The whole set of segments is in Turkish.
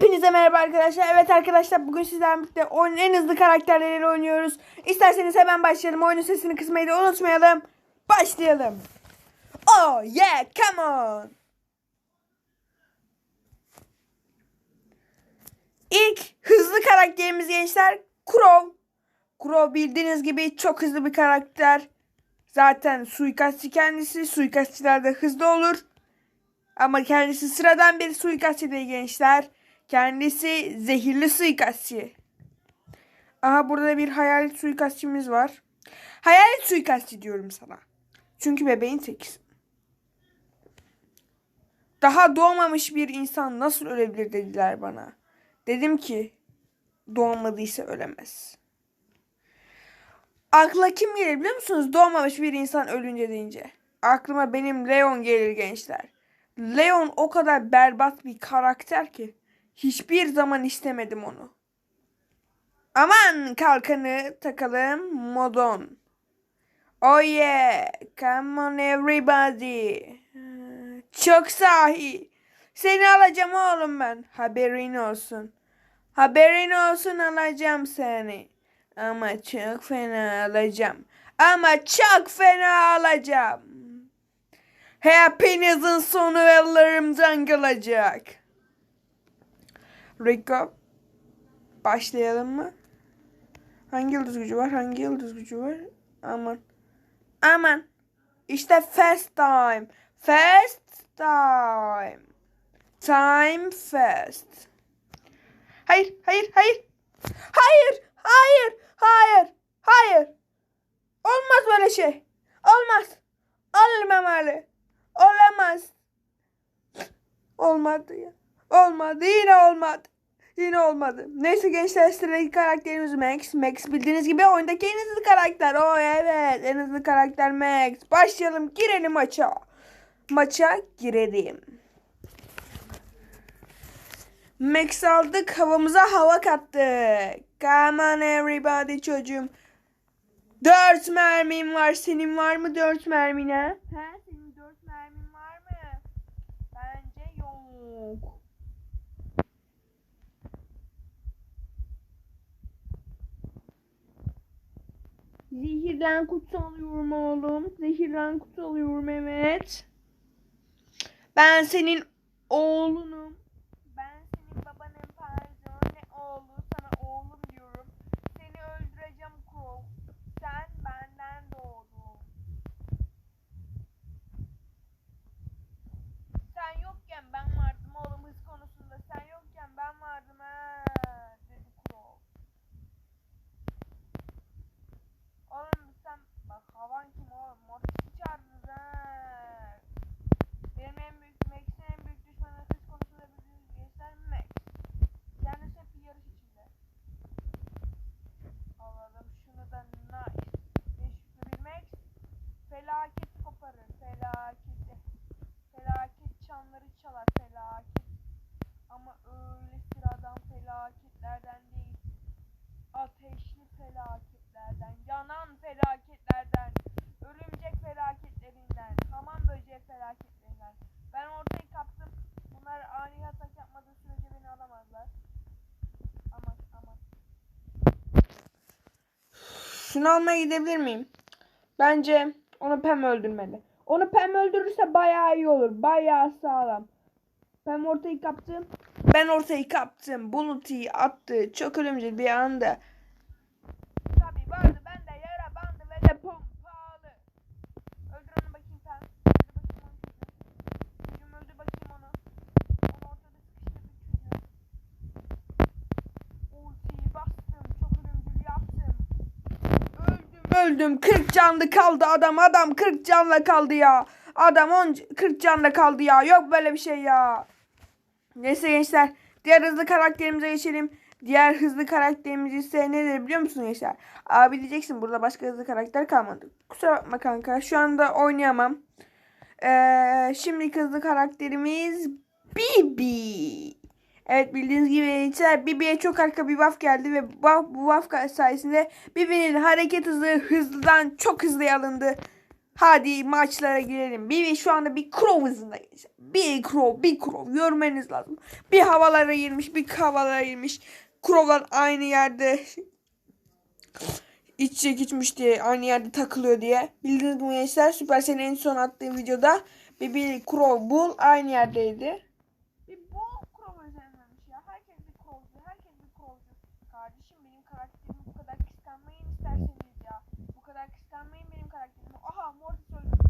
Hepinize merhaba arkadaşlar. Evet arkadaşlar bugün sizlerle birlikte oyunun en hızlı karakterleriyle oynuyoruz. İsterseniz hemen başlayalım. Oyunun sesini kısmayı da unutmayalım. Başlayalım. Oh yeah come on. İlk hızlı karakterimiz gençler Crow. Crow bildiğiniz gibi çok hızlı bir karakter. Zaten suikastçı kendisi. Suikastçılar da hızlı olur. Ama kendisi sıradan bir suikastçı değil gençler. Kendisi zehirli suikastçı. Aha burada bir hayalet suikastçımız var. Hayalet suikastçı diyorum sana. Çünkü bebeğin tekisin. Daha doğmamış bir insan nasıl ölebilir dediler bana. Dedim ki doğmadıysa ölemez. Akla kim gelir biliyor musunuz? Doğmamış bir insan ölünce deyince. Aklıma benim Leon gelir gençler. Leon o kadar berbat bir karakter ki hiçbir zaman istemedim onu. Aman kalkanı takalım modon. Oh yeah, come on everybody. Çok sahi. Seni alacağım oğlum ben. Haberin olsun. Haberin olsun alacağım seni. Ama çok fena alacağım. Ama çok fena alacağım. Hepinizin sonu ellerimden gelecek. Rico. Başlayalım mı? Hangi yıldız gücü var? Hangi yıldız gücü var? Aman. Aman. İşte first time. First time. Time first. Hayır, hayır, hayır. Hayır, hayır, hayır, hayır. Olmaz böyle şey. Olmaz. Olmamalı. Olamaz. Olmadı ya. Olmadı. Yine olmadı. Yine olmadı. Neyse gençler sıradaki karakterimiz Max. Max bildiğiniz gibi oyundaki en hızlı karakter. O evet. En hızlı karakter Max. Başlayalım. Girelim maça. Maça girelim. Max aldık. Havamıza hava kattık. Come on everybody çocuğum. Dört mermim var. Senin var mı dört mermin ha? He? Senin dört mermin var mı? Bence yok. Zehirlen kutu alıyorum oğlum. Zehirlen kutu alıyorum evet. Ben senin oğlunum. Ben senin babanın pardon ne oğlu sana oğlum diyorum. Seni öldüreceğim Crow. Sen benden doğdun. Sen yokken ben vardım oğlum hız konusunda. Sen yokken ben vardım ha dedi Crow. Oğlum sen bak havan kim oğlum? Mortis'i çağırdınız ha. Benim en büyük Max'in en büyük düşmanı hız konusunda bildiğiniz gençler Max. Kendisi hep bir yarış içinde. Alalım şunu da nice. Beş bir Max. Felaketi koparır. Felaketi. Felaket çanları çalar. Felaket. Ama öyle sıradan felaketlerden değil. Ateşli felaketlerden. Yanan felaketlerden. Örümcek felaketlerinden. Hamam böceği felaketlerinden. Ben ortayı kaptım. Bunlar ani atak yapmadığı sürece beni alamazlar. Aman aman. Şunu almaya gidebilir miyim? Bence onu Pem öldürmeli. Onu Pem öldürürse bayağı iyi olur. Bayağı sağlam. Pem ortayı kaptı. Ben ortayı kaptım. Bulut'u attı. Çok ölümcül bir anda. Tabii vardı. Ben de yara bandı ve de pompalı. Öldür onu bakayım Pem. Öldür bakayım onu çocuğum. Çocuğum öldür bakayım onu. Onu ortada sıkıştırdık çocuğum. Ultiyi bastım. Çok ölümcül yaptım. Öldüm öldüm. 40 canlı kaldı adam. Adam 40 canla kaldı ya. Adam 10 40 canla kaldı ya. Yok böyle bir şey ya. Neyse gençler. Diğer hızlı karakterimize geçelim. Diğer hızlı karakterimiz ise nedir biliyor musun gençler? Abi diyeceksin burada başka hızlı karakter kalmadı. Kusura bakma kanka. Şu anda oynayamam. Ee, şimdiki hızlı karakterimiz Bibi. Evet bildiğiniz gibi gençler Bibi'ye çok arka bir buff geldi ve bu buff, bu buff sayesinde Bibi'nin hareket hızı hızlıdan çok hızlı alındı. Hadi maçlara girelim. Bibi şu anda bir crow hızında gençler. Bir Crow, bir Crow görmeniz lazım. Bir havalara girmiş, bir havalara girmiş. Crow'lar aynı yerde iç içe geçmiş diye aynı yerde takılıyor diye. Bildiğiniz bu gençler Supercell'in en son attığı videoda bir Crow Bull aynı yerdeydi. Bir Bull Crow özenmemiş ya. Herkes bir Crow'cu. Herkes bir Crow'cu. Kardeşim benim karakterimi bu kadar kıskanmayın isterseniz ya. Bu kadar kıskanmayın benim karakterimi. Aha Mortis öldü.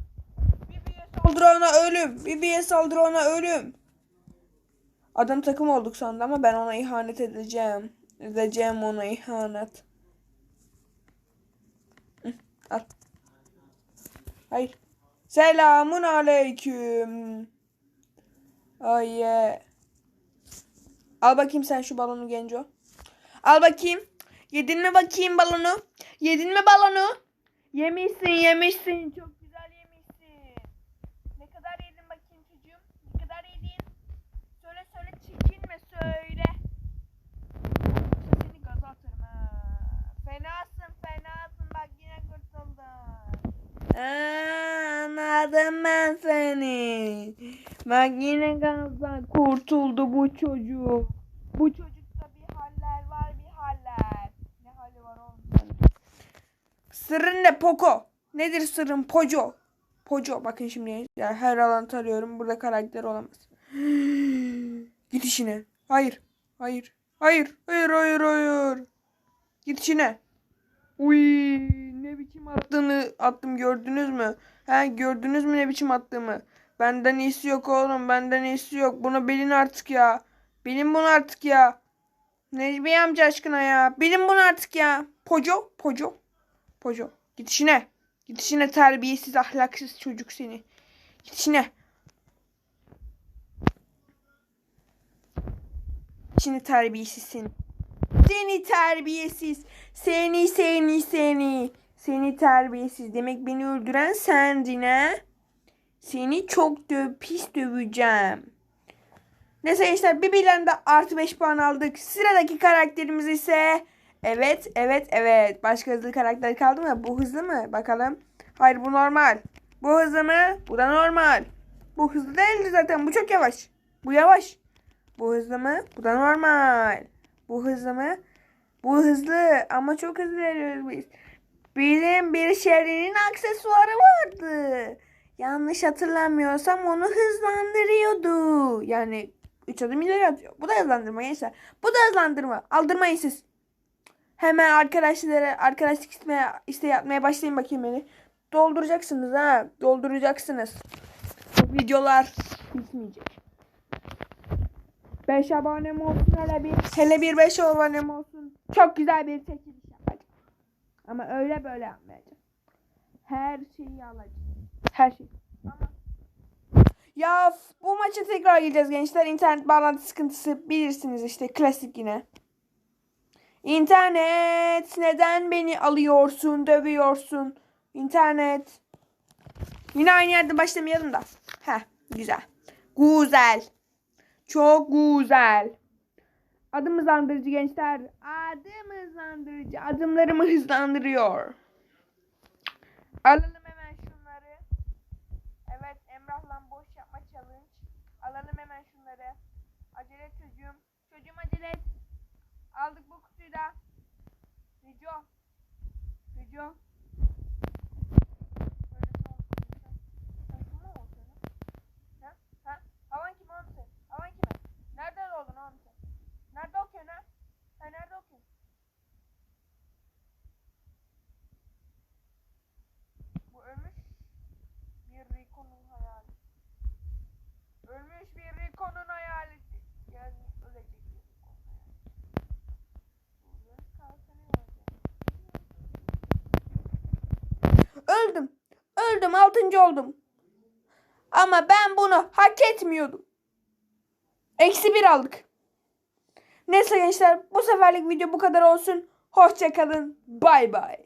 Bibi'ye saldır ona ölüm. Bibi'ye saldır ona ölüm. Adam takım olduk sandı ama ben ona ihanet edeceğim. Edeceğim ona ihanet. Hı, Al. Hayır. Selamun aleyküm. Ay ye. Al bakayım sen şu balonu Genco. Al bakayım. Yedin mi bakayım balonu? Yedin mi balonu? Yemişsin yemişsin. Çok güzel yemişsin. Ne kadar yedin bakayım çocuğum? Ne kadar yedin? Söyle söyle çekinme söyle. Yoksa seni gaza atarım ha. Fenasın fenasın bak yine kurtuldun. Aa, Anladım ben seni. Bak yine gazdan kurtuldu bu çocuk. Bu çocukta bir haller var bir haller. Ne hali var senin? Sırrın ne Poco? Nedir sırrın Poco? Poco bakın şimdi ya her alan tarıyorum burada karakter olamaz. Git işine. Hayır. Hayır. Hayır. Hayır hayır hayır. Git işine. Uy ne biçim attığını attım gördünüz mü? He gördünüz mü ne biçim attığımı? Benden iyisi yok oğlum benden iyisi yok. Bunu bilin artık ya. Bilin bunu artık ya. Necmi amca aşkına ya. Bilin bunu artık ya. Poco. Poco. Poco. Git işine. Git işine terbiyesiz ahlaksız çocuk seni. Git işine. İçini terbiyesiz seni. Seni terbiyesiz. Seni seni seni. Seni terbiyesiz. Demek beni öldüren sendin ha? Seni çok dö pis döveceğim. Neyse gençler bir bilende artı 5 puan aldık. Sıradaki karakterimiz ise evet evet evet. Başka hızlı karakter kaldı mı? Bu hızlı mı? Bakalım. Hayır bu normal. Bu hızlı mı? Bu da normal. Bu hızlı değildi zaten. Bu çok yavaş. Bu yavaş. Bu hızlı mı? Bu da normal. Bu hızlı mı? Bu hızlı ama çok hızlı ilerliyoruz biz. Bizim bir şerinin aksesuarı vardı. Yanlış hatırlamıyorsam onu hızlandırıyordu. Yani 3 adım ileri atıyor. Bu da hızlandırma gençler. Bu da hızlandırma. Aldırmayın siz. Hemen arkadaşlara arkadaşlık istemeye, isteği atmaya başlayın bakayım beni. Dolduracaksınız ha. Dolduracaksınız. Bu videolar bitmeyecek. 5 abonem olsun hele bir. Hele bir 5 abonem olsun. Çok güzel bir çekiliş yapacağım. Ama öyle böyle yapmayacağım. Her şeyi alacağım. Her şey. Ya bu maça tekrar gireceğiz gençler. İnternet bağlantı sıkıntısı bilirsiniz işte klasik yine. İnternet neden beni alıyorsun, dövüyorsun? İnternet. Yine aynı yerde başlamayalım da. Heh güzel. Güzel. Çok güzel. Adım hızlandırıcı gençler. Adım hızlandırıcı. Adımlarımı hızlandırıyor. Alalım hemen şunları. Evet Emrah'la boş yapma challenge. Alalım hemen şunları. Acele et çocuğum. Çocuğum acele et. Aldık bu kutuyu da. Rico. Rico. Böyle son konuşalım. Sen kim mi oldun? Ha? Ha? Havan kim oğlum sen? Havan kime? Nerede oldun oğlum sen? Nerede okuyorsun ha? Sen nerede okuyorsun? Bu ölmüş bir Rico'nun hayali. Ölmüş bir Rico'nun hayali. Yani ölecek bir Rico'nun hayali. Bugün kalsa ne olacak? Öldüm. Öldüm. Altıncı oldum. Ama ben bunu hak etmiyordum. Eksi bir aldık. Neyse gençler bu seferlik video bu kadar olsun. Hoşçakalın. Bay bay.